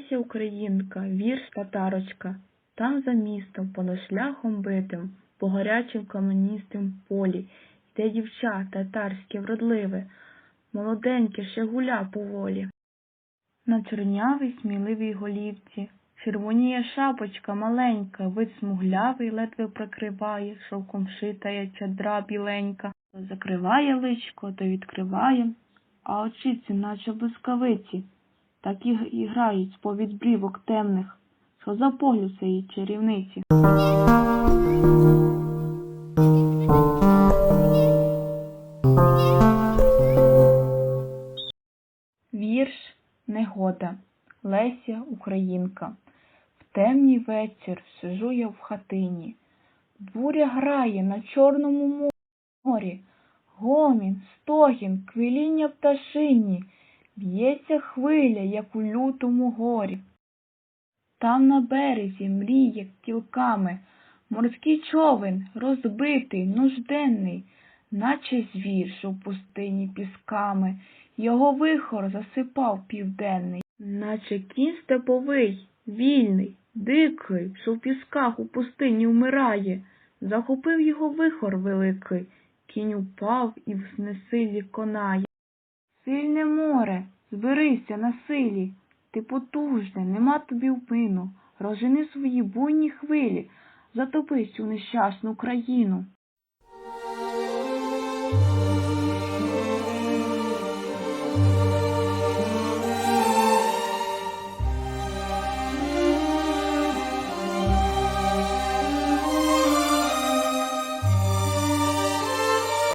Леся Українка, вірш татарочка, там за містом, понад шляхом битим, по гарячим каменістим полі, йде дівча татарське вродливе, молоденьке ще гуля поволі. На чорнявій сміливій голівці червоніє шапочка маленька, вид смуглявий ледве прикриває, шовком шитая чадра біленька. Закриває личко, то відкриває, а очиці, наче блискавиці, так і, і грають з-повід брівок темних, що за погляд цієї чарівниці. Вірш Негода Леся Українка. В темній вечір сижу я в хатині. Буря грає на чорному морі. Гомін, стогін, квиління пташині. Б'ється хвиля, як у лютому горі. Там на березі мріє кілками морський човен, розбитий, нужденний, наче звір, що в пустині пісками, його вихор засипав південний, наче кінь степовий, вільний, дикий, що в пісках у пустині вмирає, захопив його вихор великий, кінь упав і в знесилі конає. Сильне море, зберися на силі, ти потужне, нема тобі впину. Розжени свої буйні хвилі, затопи цю нещасну країну.